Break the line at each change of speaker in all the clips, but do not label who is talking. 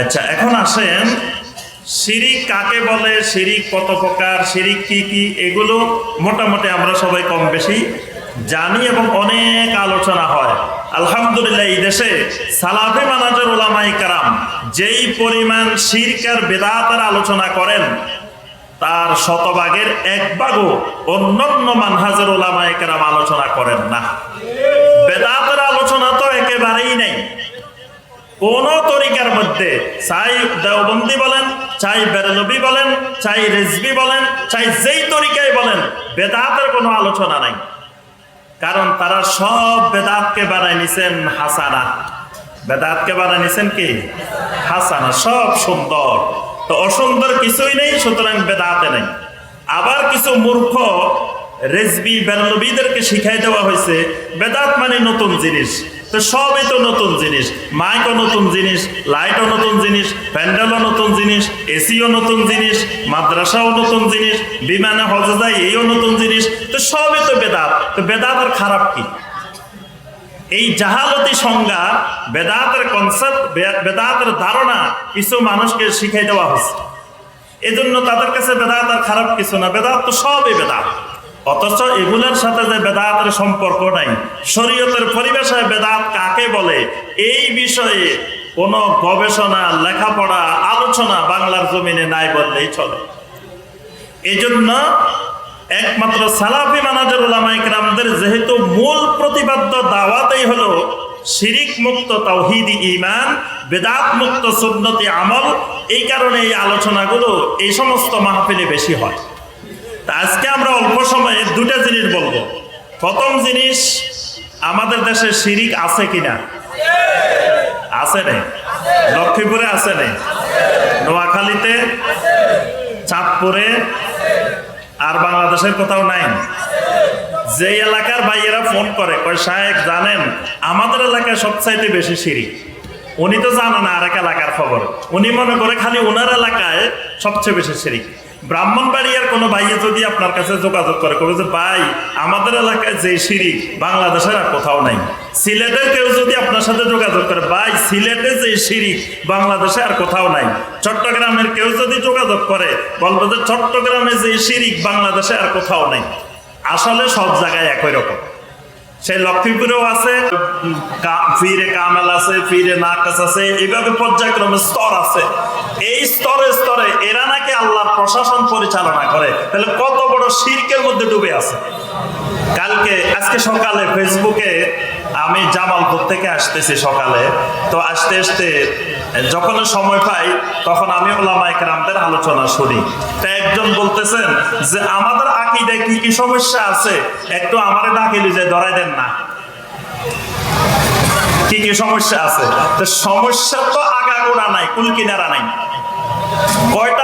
আচ্ছা এখন আসেন। শিরিক কাকে বলে? শিরিক কত প্রকার? শিরিক কি কি? এগুলো মোটামুটি আমরা সবাই কম বেশি জানি এবং অনেক আলোচনা হয়। আলহামদুলিল্লাহ, এই দেশে সালাফে মানাজার ওলামাই কারাম যেই পরিমাণ শিরকার বেদাতের আলোচনা করেন, তার শতভাগের এক ভাগও অন্যান্য মানহাজের ওলামাই কারাম আলোচনা করেন না। বেদাতের আলোচনা তো একেবারেই নেই। কোন তরিকার মধ্যে চাই দেওবন্দি বলেন, চাই বেরলবি বলেন, চাই রেজবি বলেন, চাই যেই তরিকায় বলেন, বেদাতের কোনো আলোচনা নাই। কারণ তারা সব বেদাতকে বানায় নিছেন হাসানা। বেদাতকে বানায় নিছেন কি? হাসানা, সব সুন্দর। তো অসুন্দর কিছুই নেই, সুতরাং বেদাতে নেই। আবার কিছু মূর্খ রেজবি বেরলবিদেরকে শিখাই দেওয়া হয়েছে, বেদাত মানে নতুন জিনিস। তো সবই তো নতুন জিনিস। মাইকও নতুন জিনিস লাইটও নতুন জিনিস প্যান্ডেলও নতুন জিনিস এসিও নতুন জিনিস, মাদ্রাসাও নতুন জিনিস, বিমানে হজে যায় এইও নতুন জিনিস, তো সবই তো বেদাত। তো বেদাত আর খারাপ কি? এই জাহালতি সংজ্ঞা, বেদাতের কনসেপ্ট বেদাতের ধারণা কিছু মানুষকে শিখাই দেওয়া হয়েছে। এজন্য তাদের কাছে বেদাত আর খারাপ কিছু না। বেদাত তো সবই বেদাত। অথচ এগুলোর সাথে যে বেদাতের সম্পর্ক নাই, শরীয়তের পরিবেশে বেদাত কাকে বলে, এই বিষয়ে কোনো গবেষণা, লেখাপড়া, আলোচনা বাংলার জমিনে নাই বললেই চলে। এই জন্য একমাত্র সালাফি মানাজের ওলামাইকরামদের যেহেতু মূল প্রতিপাদ্য দাওয়াতেই হলো শিরিক মুক্ত তাওহিদি ইমান বেদাত মুক্ত সুন্নতি আমল, এই কারণে এই আলোচনাগুলো এই সমস্ত মাহফিলে বেশি হয়। তা আজকে আমরা অল্প সময়ে দুটা জিনিস বলব। প্রথম জিনিস, আমাদের দেশে শিরিক আছে কিনা? আছে নে। লক্ষ্মীপুরে আছে নে। নোয়াখালীতে, চাঁদপুরে, আর বাংলাদেশের কোথাও নাই। যে এলাকার ভাইয়েরা ফোন করে, কয়, সাহেব, জানেন, আমাদের এলাকায় সবচাইতে বেশি সিঁড়ি উনি তো জানে না আরেক এলাকার খবর। উনি মনে করে খালি ওনার এলাকায় সবচেয়ে বেশি সিঁড়ি ব্রাহ্মণবাড়িয়ার কোনো ভাইয়ে যদি আপনার কাছে যোগাযোগ করে, কবে যে, ভাই, আমাদের এলাকায় যে সিঁড়ি, বাংলাদেশের আর কোথাও নাই। সিলেটের কেউ যদি আপনার সাথে যোগাযোগ করে, ভাই, সিলেটে যে সিঁড়ি, বাংলাদেশে আর কোথাও নাই। চট্টগ্রামের কেউ যদি যোগাযোগ করে, বলব যে, চট্টগ্রামে যে সিঁড়ি, বাংলাদেশে আর কোথাও নাই। আসলে সব জায়গায় একই রকম। সেই লক্ষ্মীপুরেও আছে ফিরে কামেল আছে, ফিরে নাকাস আছে, এইভাবে পর্যায়ক্রমে স্তর আছে। এই স্তরে স্তরে এরা আল্লাহর প্রশাসন পরিচালনা করে। তাহলে কত বড় শির্কের মধ্যে ডুবে আছে। কালকে, আজকে সকালে ফেসবুকে আমি জামালপুর থেকে আসতেছি সকালে। তো আসতে আসতে যখন সময় পাই, তখন আমি ওলামাইক রামদের আলোচনা শুনি। তা একজন বলতেছেন যে, আমাদের আকিদায় কি কি সমস্যা আছে? একটু আমারে ডাকিলি যে ধরাই দেন না। কি কি সমস্যা আছে? তো সমস্যা তো আগাগোড়া নাই কুল কিনারা নাই। কয়টা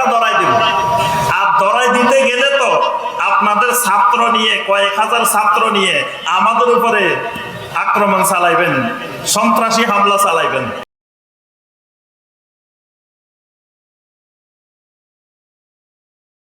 দিতে গেলে তো আপনাদের ছাত্র নিয়ে, কয়েক হাজার ছাত্র নিয়ে আমাদের উপরে আক্রমণ চালাইবেন, সন্ত্রাসী হামলা চালাইবেন।